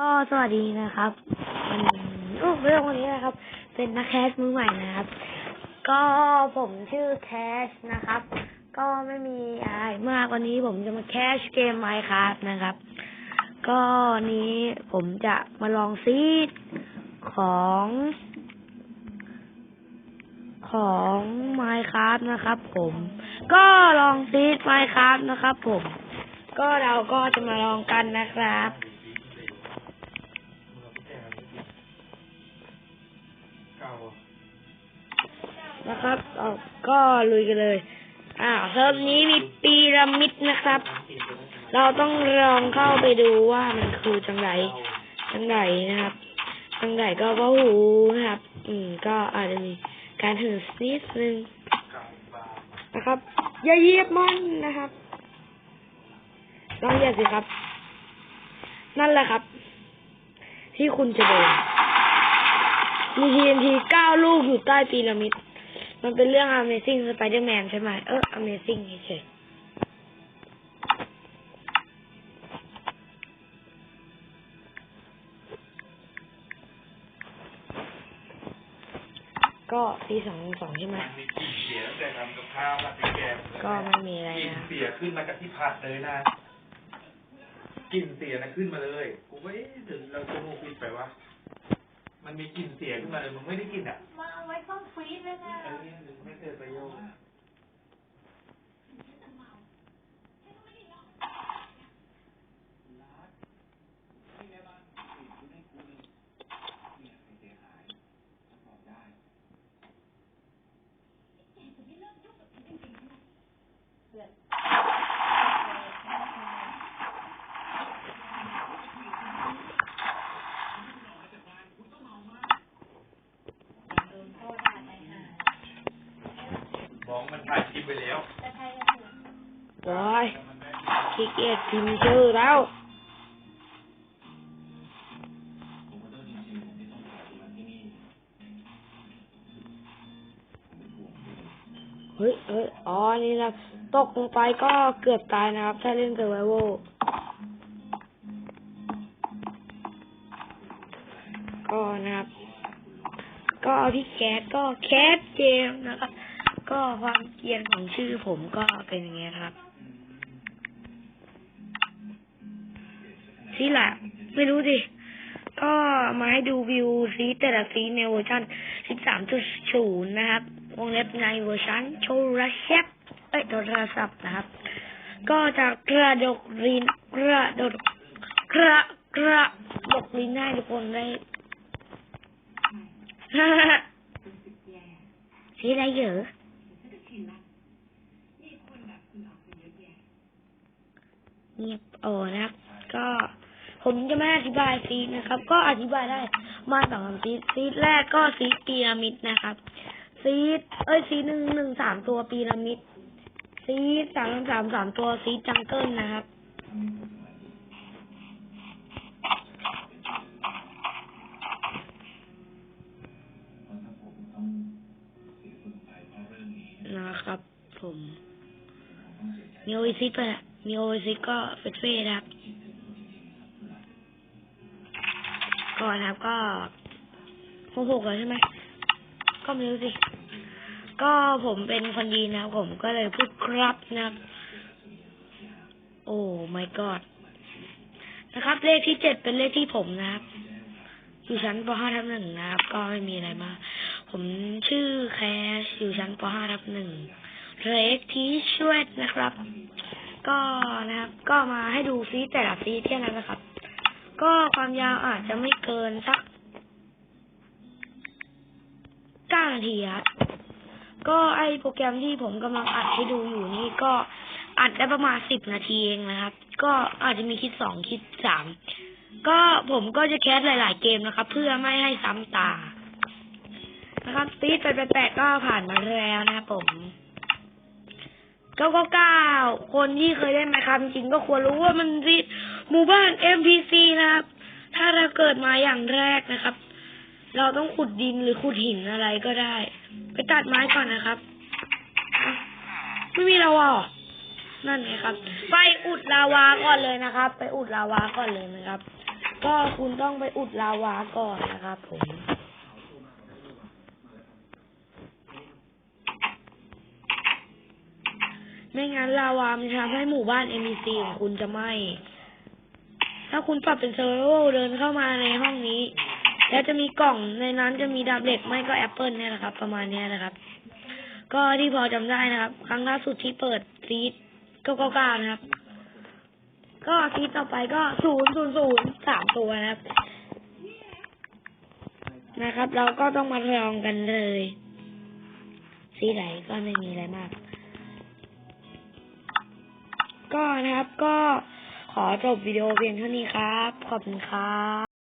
ก็สวัสดีนะครับวันโอ้เรื่องวันนี้นะครับ เป็นนักแคสมือใหม่นะครับ ก็ผมชื่อแคสนะครับ ก็ไม่มีอะไรมากวันนี้ผมจะมาแคสเกมไมค์ครับนะครับ ก็นี้ผมจะมาลองซีดของ ของไมค์ครับนะครับ ผม ก็ลองซีดไมค์ครับนะครับ ผม ก็เราก็จะมาลองกันนะครับ ก่านะครับเอาก็ลุยกันเลย อ่าเซิร์ฟนี้มีปีระมิดนะครับ เราต้องลองเข้าไปดูว่ามันคือจังไหนจังไหนะครับ จังไหนก็ว่าหูนะครับ อืม ก็อาจจะมีการถือนิดนึงนะครับ อย่าเยียบมันนะครับลองเยียบสิครับ นั่นแหละครับ ที่คุณจะโดน มี TNT เก้าลูกอยู่ใต้พีระมิด มันเป็นเรื่อง Amazing Spider-Man ใช่ไหม เออ Amazing เฉยก็ปีสองสองใช่ไหมมันมีกลิ่นเสียตั้งแต่ทำกับข้าวผัดพริกแกงก็ไม่มีอะไรกลิ่นะ เสียขึ้นมาจากที่ผัดเลยนะกลิ่นเสียนะขึ้นมาเลย กูว่าเอ๊ะถึงเราจะมูกปิดไปวะ มันมีกลิ่นเสียขึ้นมาเลยมึงไม่ได้กลิ่นอะมาเอาไว้ต้มฟรีซเลยนะเออมึงไม่เกิดประโยชน์บอกมันถ่ายคลิปไปแล้ว จะใช้กระสุน โอ้ย ขี้เกียจพิมพ์ชื่อแล้วเฮ้ยเฮ้ยอ๋อ นี่นะ ตกลงไปก็เกือบตายนะครับ ถ้าเล่น survival ก็นะครับ ก็พี่แคทก็แคทเกมนะครับ ก็ความเกียนของชื่อผมก็เป็นอย่างเงี้ยครับ ที่หละไม่รู้ดิ ก็มาให้ดูวิวซีแต่ละซีในเวอร์ชัน13.0 นะครับ วงเล็บในเวอร์ชันโทรศัพท์เอ้ยโทรศัพท์นะครับ ก็จะกระดกลินกระดกกระกระดกลินให้ทุกคนได้ซีอะไรเยอะเงียบโอ้นะครับ ก็ ผมจะไม่อธิบายซีดนะครับ ก็อธิบายได้มาสองสามซีดซีดแรกก็ซีดพีระมิดนะครับ ซีดเอ้ยซีดหนึ่งหนึ่งสามตัวพีระมิด ซีดสามสามสามตัวซีดจังเกิลนะครับนะครับ ผมมีโอซิปมีโอซิก็เฟสเฟ่ครับ ก่อนครับก็หกหกเลยใช่ไหมก็ไม่รู้สิ ก็ผมเป็นคนดีนะครับผมก็เลยพูดครับนะครับ โอ้ my god นะครับ เลขที่เจ็ดเป็นเลขที่ผมนะครับอยู่ชั้นป .5 ทับหนึ่งนะครับ ก็ไม่มีอะไรมาก ผมชื่อแคสอยู่ชั้นป .5 ทับหนึ่งเรกที่ช่วยนะครับ ก็นะครับ ก็มาให้ดูซีแต่ละซีแค่นั้นนะครับ ก็ความยาวอาจจะไม่เกินสักเก้านาทีครับ ก็ไอโปรแกรมที่ผมกำลังอัดให้ดูอยู่นี่ก็อัดได้ประมาณสิบนาทีเองนะครับ ก็อาจจะมีคลิปสองคลิปสามก็ผมก็จะแคสหลาย ๆ เกมนะครับ เพื่อไม่ให้ซ้ำตา นะครับซีดไปแปดก็ผ่านมาแล้วนะครับผมเก้าเก้าเก้าคนที่เคยเล่นไหมครับจริงก็ควรรู้ว่ามันซีด หมู่บ้าน NPC นะครับ ถ้าเราเกิดมาอย่างแรกนะครับ เราต้องขุดดินหรือขุดหินอะไรก็ได้ ไปตัดไม้ก่อนนะครับ ไม่มีลาวานั่นไงครับ ไปอุดลาวาก่อนเลยนะครับ ไปอุดลาวาก่อนเลยนะครับ ก็คุณต้องไปอุดลาวาก่อนนะครับผมไม่งั้นลาวามันทำให้หมู่บ้าน NPC ของคุณจะไหม้ ถ้าคุณปรับเป็นเซอร์เวอร์เดินเข้ามาในห้องนี้ แล้วจะมีกล่องในนั้นจะมีดาบเหล็กไม่ก็แอปเปิลเนี่ยแหละครับ ประมาณนี้นะครับ ก็ที่พอจำได้นะครับ ครั้งล่าสุดที่เปิดซีดก็เก้านะครับ ก็ซีดต่อไปก็ศูนย์ศูนย์ศูนย์สามตัวนะครับ นะครับ เราก็ต้องมาลองกันเลยซีไหนก็ไม่มีอะไรมาก ก็นะครับก็ ขอจบวิดีโอเพียงเท่านี้ครับ ขอบคุณครับ